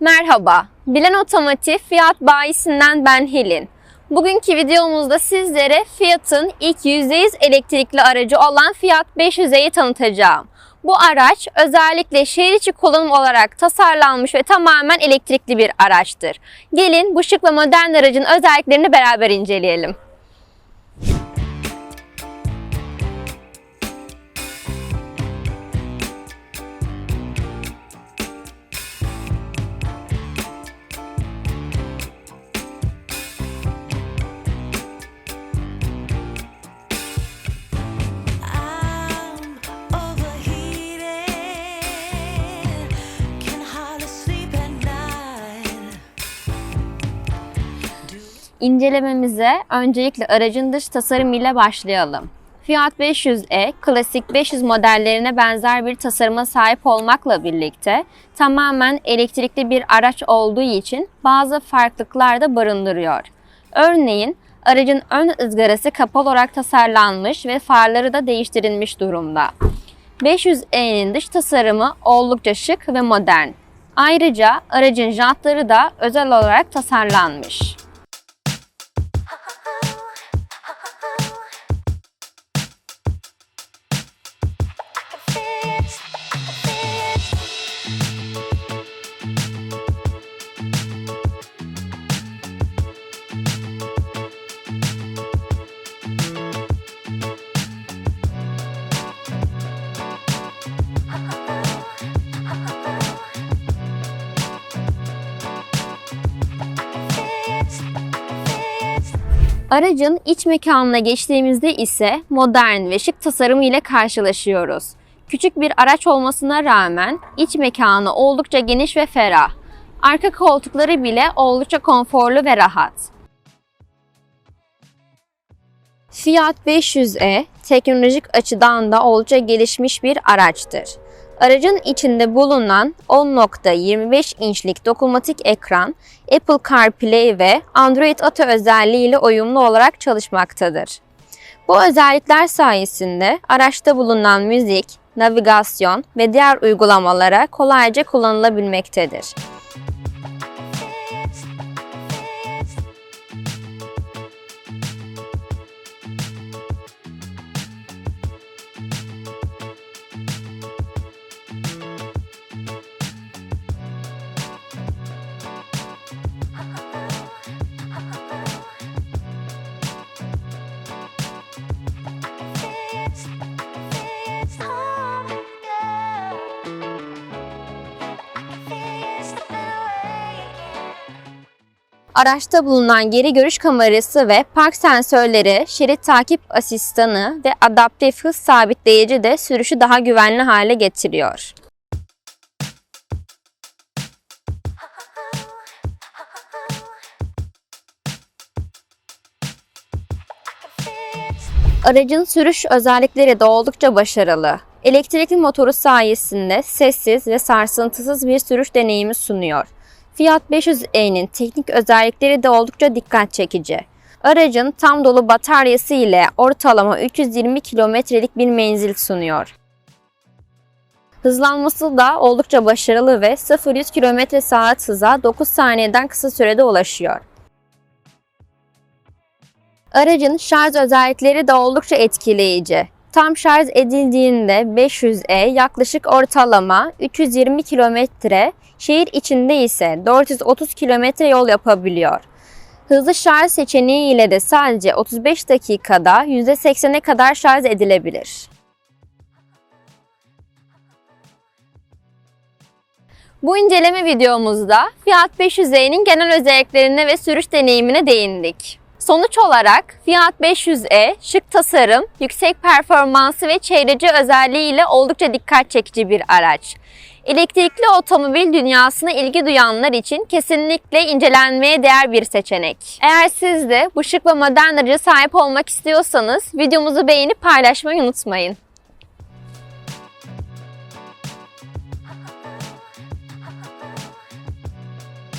Merhaba, Bilen Otomotiv Fiyat bayisinden ben Helin. Bugünkü videomuzda sizlere Fiat'ın ilk %100 elektrikli aracı olan Fiat 500e'yi tanıtacağım. Bu araç özellikle şehir içi kullanım olarak tasarlanmış ve tamamen elektrikli bir araçtır. Gelin bu şık ve modern aracın özelliklerini beraber inceleyelim. İncelememize öncelikle aracın dış tasarımı ile başlayalım. Fiat 500e klasik 500 modellerine benzer bir tasarıma sahip olmakla birlikte tamamen elektrikli bir araç olduğu için bazı farklılıklar da barındırıyor. Örneğin aracın ön ızgarası kapalı olarak tasarlanmış ve farları da değiştirilmiş durumda. 500e'nin dış tasarımı oldukça şık ve modern. Ayrıca aracın jantları da özel olarak tasarlanmış. Aracın iç mekanına geçtiğimizde ise modern ve şık tasarımı ile karşılaşıyoruz. Küçük bir araç olmasına rağmen iç mekanı oldukça geniş ve ferah. Arka koltukları bile oldukça konforlu ve rahat. Fiat 500e teknolojik açıdan da oldukça gelişmiş bir araçtır. Aracın içinde bulunan 10.25 inçlik dokunmatik ekran Apple CarPlay ve Android Auto özelliğiyle uyumlu olarak çalışmaktadır. Bu özellikler sayesinde araçta bulunan müzik, navigasyon ve diğer uygulamalara kolayca kullanılabilmektedir. Araçta bulunan geri görüş kamerası ve park sensörleri, şerit takip asistanı ve adaptif hız sabitleyici de sürüşü daha güvenli hale getiriyor. Aracın sürüş özellikleri de oldukça başarılı. Elektrikli motoru sayesinde sessiz ve sarsıntısız bir sürüş deneyimi sunuyor. Fiat 500e'nin teknik özellikleri de oldukça dikkat çekici. Aracın tam dolu bataryası ile ortalama 320 kilometrelik bir menzil sunuyor. Hızlanması da oldukça başarılı ve 0-100 km saat hıza 9 saniyeden kısa sürede ulaşıyor. Aracın şarj özellikleri de oldukça etkileyici. Tam şarj edildiğinde 500E yaklaşık ortalama 320 kilometre, şehir içinde ise 430 kilometre yol yapabiliyor. Hızlı şarj seçeneği ile de sadece 35 dakikada %80'e kadar şarj edilebilir. Bu inceleme videomuzda Fiat 500e'nin genel özelliklerine ve sürüş deneyimine değindik. Sonuç olarak Fiat 500e şık tasarım, yüksek performansı ve çevreci özelliğiyle oldukça dikkat çekici bir araç. Elektrikli otomobil dünyasına ilgi duyanlar için kesinlikle incelenmeye değer bir seçenek. Eğer siz de bu şık ve modern araca sahip olmak istiyorsanız videomuzu beğenip paylaşmayı unutmayın.